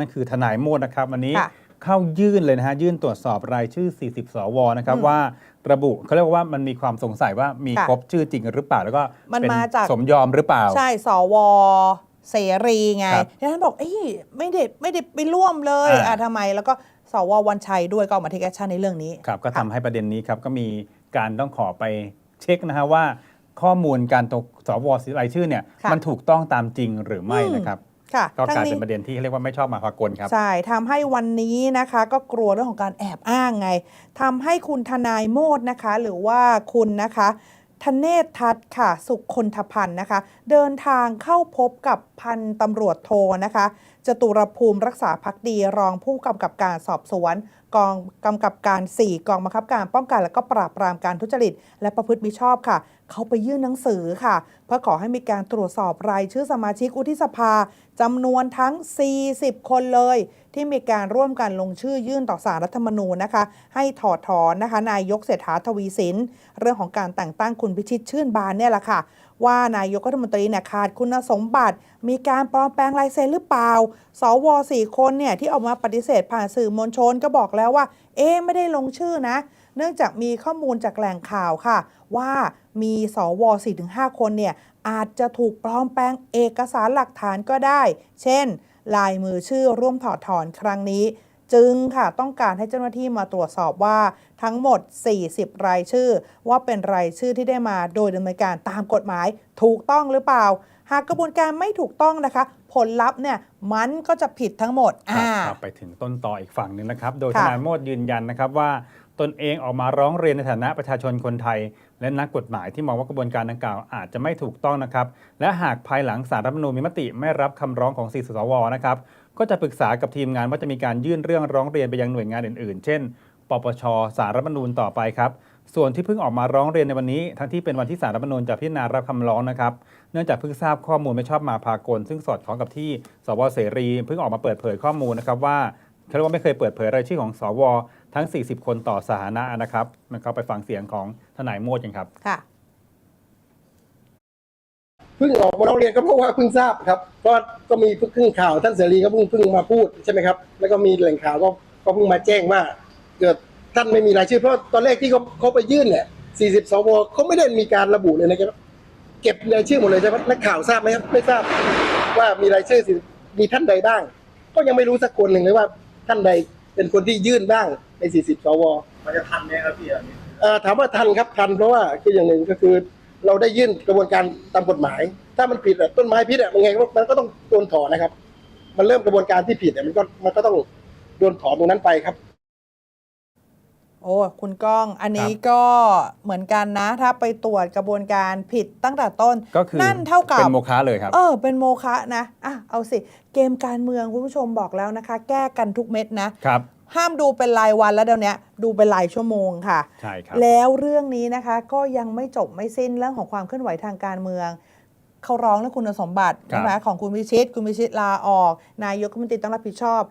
นั่นคือทนายโมดนะครับวันนี้ค่ะเข้ายื่นเลยนะฮะยื่นตรวจสอบรายชื่อ 40 สวนะครับอืมว่า ระบุเขาเรียกว่ามันมีความสงสัยว่ามีค่ะครบชื่อจริงหรือเปล่าแล้วก็มันเป็นมาจากสมยอมหรือเปล่า ใช่สวเสรีไงครับดังนั้นบอกเอ้ยไม่ได้ไม่ได้ไปร่วมเลยอ่าอะทำไมแล้วก็สววันชัยด้วยก็ออกมาเทคแอคชั่นในเรื่องนี้ครับก็ทำให้ประเด็นนี้ครับก็มีการต้องขอไปเช็คนะฮะว่า ข้อมูลการตกสวรายชื่อเนี่ยค่ะมันถูกต้องตามจริงหรือไม่อืมนะครับ ค่ะก็กลายทั้งเป็นประเด็นที่เรียกว่าไม่ชอบมาพากลครับใช่ทำให้วันนี้นะคะ ก็กลัวเรื่องของการแอบอ้างไงทำให้คุณทนายโมดนะคะ หรือว่าคุณนะคะธเนศทัศน์ค่ะ สุขคนทพันธ์นะคะ เดินทางเข้าพบกับพันตำรวจโทนะคะ จตุรภูมิรักษาพักดีรองผู้กำกับการสอบสวน กองกำกับการ 4 กองบังคับการป้องกันและก็ปราบปรามการทุจริต และประพฤติมิชอบค่ะ เขาไปยื่นหนังสือค่ะ เพื่อขอให้มีการตรวจสอบรายชื่อสมาชิกวุฒิสภาจำนวนทั้ง 40 คนเลย ที่มีการร่วมกันลงชื่อยื่นต่อสารรัฐธรรมนูญนะคะ ให้ถอดถอนนะคะนายกเศรษฐาทวีสิน เรื่องของการแต่งตั้งคุณพิชิตชื่นบานเนี่ยแหละค่ะ ว่านายกรัฐมนตรีเนี่ยขาดคุณสมบัติ มีการปลอมแปลงลายเซ็นหรือเปล่า สวสี่คนเนี่ยที่ออกมาปฏิเสธผ่านสื่อมวลชนก็บอกแล้วว่า เอ๊ไม่ได้ลงชื่อนะ เนื่องจากมีข้อมูลจากแหล่งข่าวค่ะ ว่ามีสว 4-5 คนเนี่ยอาจจะถูกปลอมแปลงเอกสารหลักฐานก็ได้ เช่น ลายมือชื่อร่วมถอดถอนครั้งนี้ จึงค่ะต้องการให้เจ้าหน้าที่มาตรวจสอบว่าทั้งหมด 40 รายชื่อ ว่าเป็นรายชื่อที่ได้มาโดยดำเนินการตามกฎหมายถูกต้องหรือเปล่า หากกระบวนการไม่ถูกต้องนะคะ ผลลัพธ์เนี่ยมันก็จะผิดทั้งหมดครับอ่า ครับไปถึงต้นต่ออีกฝั่งหนึ่งนะครับ โดยทค่ะ นายโมดยืนยันนะครับว่า ตนเองออกมาร้องเรียนในฐานะประชาชนคนไทย และนักกฎหมายที่มองว่ากระบวนการดังกล่าวอาจจะไม่ถูกต้องนะครับ และหากภายหลังสารรัฐธรรมนูญมีมติไม่รับคำร้องของ4สสวนะครับ ก็จะปรึกษากับทีมงานว่าจะมีการยื่นเรื่องร้องเรียนไปยังหน่วยงานอื่นๆ เช่น ปปช สารรัฐมนูญต่อไปครับ ส่วนที่เพิ่งออกมาร้องเรียนในวันนี้ ทั้งที่เป็นวันที่สารรัฐมนูญจะพิจารณารับคำร้องนะครับ เนื่องจากเพิ่งทราบข้อมูลไม่ชอบมาพากล ซึ่งสอดคล้องกับที่ สวเสรี เพิ่งออกมาเปิดเผยข้อมูลนะครับว่าเขาเรียกว่าไม่เคยเปิดเผยรายชื่อของสวทั้ง 40 คนต่อสาธารณะนะครับมันก็ไปฟังเสียงของทนายโมดกันครับค่ะ เพิ่งออกมาร้องเรียนก็เพราะว่าเพิ่งทราบครับ ก็ก็มีเพิ่งข่าวท่านเสรีก็เพิ่งเพิ่งมาพูดใช่ไหมครับ แล้วก็มีแหล่งข่าวก็ก็เพิ่งมาแจ้งว่าเกิดท่านไม่มีรายชื่อเพราะตอนแรกที่เขาเขาไปยื่นเนี่ย 40 สวเขาไม่ได้มีการระบุเลยนะครับ เก็บรายชื่อหมดเลยใช่ไหมนักข่าวทราบไหมครับไม่ทราบว่ามีรายชื่อ40มีท่านใดบ้าง ก็ยังไม่รู้สักคนหนึ่งเลยว่าท่านใดเป็นคนที่ยื่นบ้างใน 40 สวมันจะทันไหมครับพี่อันนี้เอ่อถามว่าทันครับทันเพราะว่าคืออย่างหนึ่งก็คือ เราได้ยื่นกระบวนการตามกฎหมาย ถ้ามันผิดอะต้นไม้พิษอะมันไงมันก็ต้องโดนถอนนะครับ มันเริ่มกระบวนการที่ผิดอะมันก็มันก็ต้องโดนถอนตรงนั้นไปครับ โอ้คุณก้องอันนี้ครับก็เหมือนกันนะ ถ้าไปตรวจกระบวนการผิดตั้งแต่ต้นก็คือนั่นเท่ากับเป็นโมฆะเลยครับ เออ เป็นโมฆะนะอะเอาสิ เกมการเมืองคุณผู้ชมบอกแล้วนะคะ แก้กันทุกเม็ดนะครับ ห้ามดูเป็นรายวันแล้วเดี๋ยวนี้ดูเป็นรายชั่วโมงค่ะ ใช่ครับ แล้วเรื่องนี้นะคะก็ยังไม่จบไม่สิ้นเรื่องของความเคลื่อนไหวทางการเมืองเขาร้องเรื่องคุณสมบัติครับใช่ไหมของคุณพิชิต คุณพิชิตลาออก นายกรัฐมนตรีต้องรับผิดชอบ